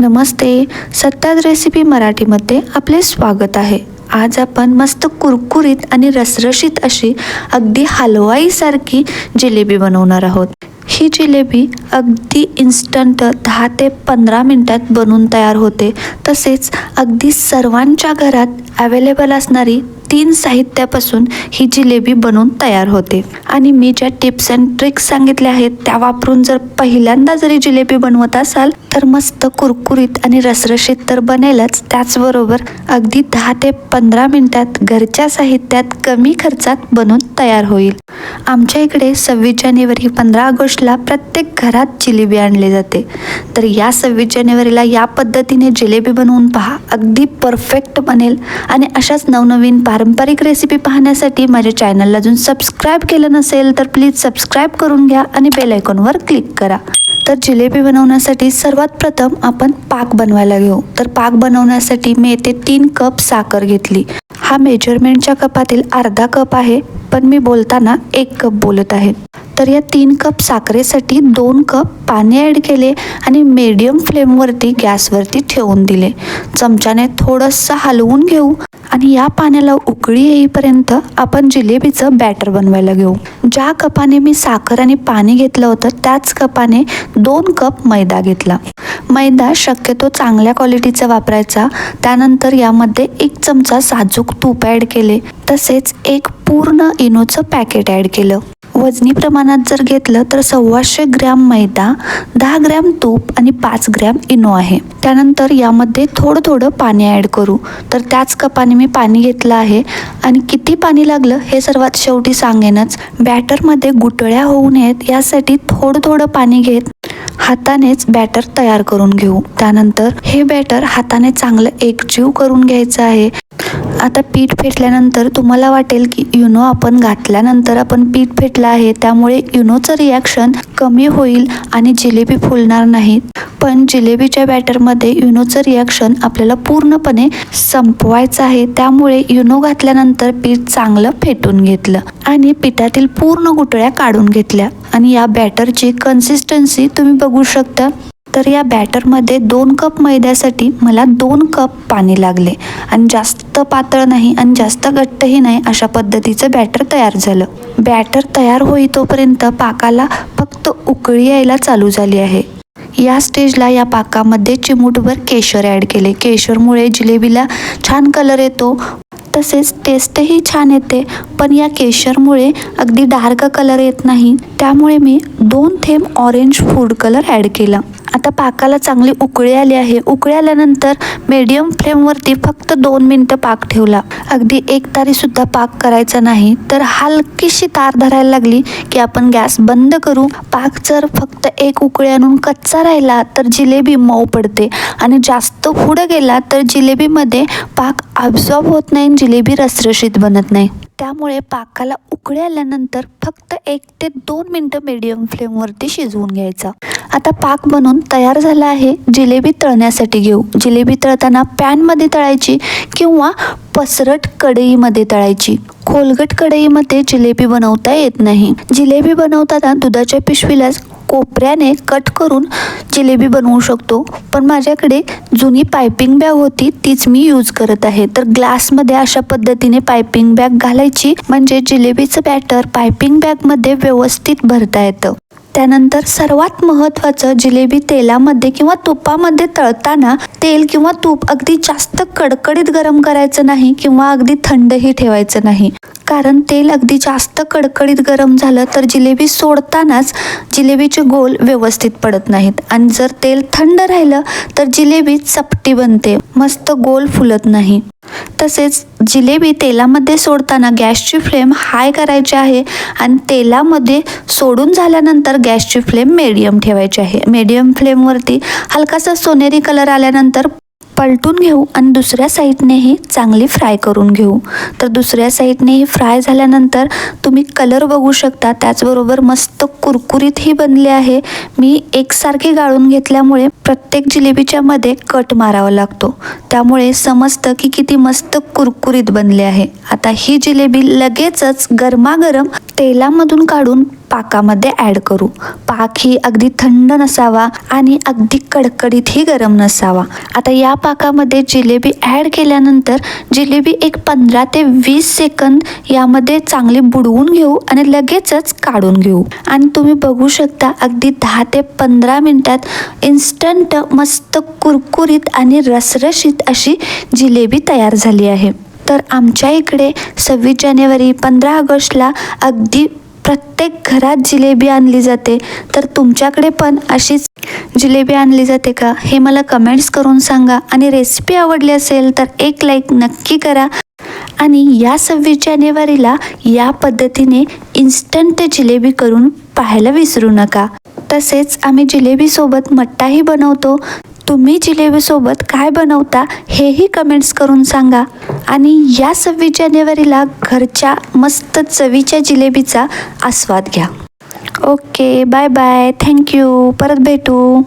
नमस्ते. सत्ताज recipe मराठीमध्ये आपले स्वागत आहे. आज आपण मस्त कुरकुरीत आणि रसरशीत अशी अगदी हलवाईसारखी जिलेबी बनवणार आहोत. ही जिलेबी अगदी इन्स्टंट दहा ते पंधरा मिनटात बनून तयार होते. तसेच अगदी सर्वांच्या घरात अवेलेबल असणारी तीन साहित्यापासून ही जिलेबी बनवून तयार होते. आणि मी ज्या टिप्स अँड ट्रिक्स सांगितल्या आहेत त्या वापरून जर पहिल्यांदा जरी जिलेबी बनवत असाल तर मस्त कुरकुरीत आणि रसरशीत तर बनेलच. त्याचबरोबर अगदी दहा ते पंधरा मिनिटात घरच्या साहित्यात कमी खर्चात बनून तयार होईल. आमच्या इकडे सव्वीस जानेवारी पंधरा ऑगस्टला प्रत्येक घरात जिलेबी आणली जाते. तर या सव्वीस जानेवारीला या पद्धतीने जिलेबी बनवून पहा अगदी परफेक्ट बनेल. आणि अशाच नवनवीन पारंपरिक रेसिपी पाहण्यासाठी माझ्या चॅनलला अजून सबस्क्राईब केलं नसेल तर प्लीज सबस्क्राईब करून घ्या आणि बेल आयकॉनवर क्लिक करा. तर जिलेबी बनवण्यासाठी सर्वात प्रथम आपण पाक बनवायला घेऊ. तर पाक बनवण्यासाठी मी येथे तीन कप साखर घेतली. हा मेजरमेंटच्या कपातील अर्धा कप आहे पण मी बोलताना एक कप बोलत आहे. तर या तीन कप साखरेसाठी दोन कप पाणी ॲड केले आणि मीडियम फ्लेमवरती गॅसवरती ठेवून दिले. चमच्याने थोडंसं हलवून घेऊ. आणि या पाण्याला उकळी येईपर्यंत आपण जिलेबीचं बॅटर बनवायला घेऊ. ज्या कपाने मी साखर आणि पाणी घेतलं होतं त्याच कपाने दोन कप मैदा घेतला. मैदा शक्यतो चांगल्या क्वालिटीचा वापरायचा. त्यानंतर यामध्ये एक चमचा साजूक तूप ॲड केले. तसेच एक पूर्ण इनोचं पॅकेट ॲड केलं. वजनी प्रमाणात जर घेतलं तर सव्वाशे ग्रॅम मैदा दहा ग्रॅम तूप आणि पाच ग्रॅम इनो आहे. त्यानंतर यामध्ये थोडं थोडं पाणी ॲड करू. तर त्याच कपाने मी पाणी घेतलं आहे. आणि किती पाणी लागलं हे सर्वात शेवटी सांगेनच. बॅटरमध्ये गुटळ्या होऊ नयेत यासाठी थोडं थोडं पाणी घेत हातानेच बॅटर तयार करून घेऊ. त्यानंतर हे बॅटर हाताने चांगलं एकजीव करून घ्यायचं आहे. आता पीठ फेटल्यानंतर तुम्हाला वाटेल की युनो आपण घातल्यानंतर आपण पीठ फेटलं आहे. त्यामुळे युनोचं रिॲक्शन कमी होईल आणि जिलेबी फुलणार नाहीत. पण जिलेबीच्या बॅटरमध्ये युनोचं रिॲक्शन आपल्याला पूर्णपणे संपवायचं आहे. त्यामुळे युनो घातल्यानंतर पीठ चांगलं फेटून घेतलं आणि पिठातील पूर्ण गुटळ्या काढून घेतल्या. आणि या बॅटरची कन्सिस्टन्सी तुम्ही बघू शकता. तर या बॅटरमध्ये दोन कप मैद्यासाठी मला दोन कप पाणी लागले. आणि जास्त पातळ नाही आणि जास्त घट्टही नाही अशा पद्धतीचं बॅटर तयार झालं. बॅटर तयार होईतोपर्यंत पाकाला फक्त उकळी यायला चालू झाली आहे. या स्टेजला या पाकामध्ये चिमूटभर केशर ॲड केले. केशरमुळे जिलेबीला छान कलर येतो. तसेच टेस्टही छान येते. पण या केशरमुळे अगदी डार्क कलर येत नाही. त्यामुळे मी दोन थेंब ऑरेंज फूड कलर ॲड केला. आता पाकाला चांगली उकळी आली आहे. उकळी आल्यानंतर मीडियम फ्लेमवरती फक्त दोन मिनटं पाक ठेवला. अगदी एक तारीसुद्धा पाक करायचा नाही. तर हलकीशी तार धरायला लागली की आपण गॅस बंद करू. पाक जर फक्त एक उकळी आणून कच्चा राहिला तर जिलेबी मऊ पडते. आणि जास्त पुढं गेला तर जिलेबीमध्ये पाक ॲब्झॉर्ब होत नाही आणि जिलेबी रसरशीत बनत नाही. त्यामुळे पाकाला उकळी आल्यानंतर फक्त एक ते दोन मिनटं मीडियम फ्लेमवरती शिजवून घ्यायचा. आता पाक बनून तयार झाला आहे. जिलेबी तळण्यासाठी घेऊ. जिलेबी तळताना पॅनमध्ये तळायची किंवा पसरट कढईमध्ये तळायची. खोलगट कढईमध्ये जिलेबी बनवता येत नाही. जिलेबी बनवताना दुधाच्या पिशवीलाच कोपऱ्याने कट करून जिलेबी बनवू शकतो. पण माझ्याकडे जुनी पायपिंग बॅग होती तीच मी यूज करत आहे. तर ग्लासमध्ये अशा पद्धतीने पायपिंग बॅग घालायची. म्हणजे जिलेबीचं बॅटर पायपिंग बॅगमध्ये व्यवस्थित भरता येतं. त्यानंतर सर्वात महत्त्वाचं जिलेबी तेलामध्ये किंवा तुपामध्ये तळताना तेल किंवा तूप अगदी जास्त कडकडीत गरम करायचं नाही किंवा अगदी थंडही ठेवायचं नाही. कारण तेल अगदी जास्त कडकडीत गरम झालं तर जिलेबी सोडतानाच जिलेबीचे गोल व्यवस्थित पडत नाहीत. आणि जर तेल थंड राहिलं तर जिलेबी चपटी बनते. मस्त गोल फुलत नाही. तसेच जिलेबी तेलामध्ये सोडताना गॅसची फ्लेम हाय करायची आहे आणि तेलामध्ये सोडून झाल्यानंतर गॅसची फ्लेम मेडियम ठेवायची आहे. मीडियम फ्लेमवरती हलकासा सोनेरी कलर आल्यानंतर पलटून घेऊ आणि दुसऱ्या साईडनेही चांगली फ्राय करून घेऊ. तर दुसऱ्या साईडनेही फ्राय झाल्यानंतर तुम्ही कलर बघू शकता. त्याचबरोबर मस्त कुरकुरीतही बनले आहे. मी एकसारखे गाळून घेतल्यामुळे प्रत्येक जिलेबीच्या मध्ये कट मारावा लागतो. त्यामुळे समजतं की किती मस्त कुरकुरीत बनले आहे. आता ही जिलेबी लगेचच गरमागरम तेलामधून काढून पाकामध्ये ॲड करू. पाक ही अगदी थंड नसावा आणि अगदी कडकडीतही गरम नसावा. आता या पाकामध्ये जिलेबी ॲड केल्यानंतर जिलेबी एक पंधरा ते वीस सेकंद यामध्ये चांगली बुडवून घेऊ आणि लगेचच काढून घेऊ. आणि तुम्ही बघू शकता अगदी दहा ते पंधरा मिनटात इन्स्टंट मस्त कुरकुरीत आणि रसरशीत अशी जिलेबी तयार झाली आहे. तर आमच्या इकडे सव्वीस जानेवारी पंधरा ऑगस्टला अगदी प्रत्येक घरात जिलेबी आणली जाते. तर तुमच्याकडे पण अशीच जिलेबी आणली जाते का? हे मला कमेंट्स करून सांगा. आणि रेसिपी आवडली असेल तर एक लाईक नक्की करा. आणि या सव्वीस जानेवारीला या पद्धतीने इन्स्टंट जिलेबी करून पाहायला विसरू नका. तसेच आम्ही जिलेबीसोबत मट्टाही बनवतो. तुम्ही जिलेबीसोबत काय बनवता हेही कमेंट्स करून सांगा. आणि या सव्वीस जानेवारीला घरच्या मस्त चवीच्या जिलेबीचा आस्वाद घ्या. ओके बाय बाय थँक्यू परत भेटू.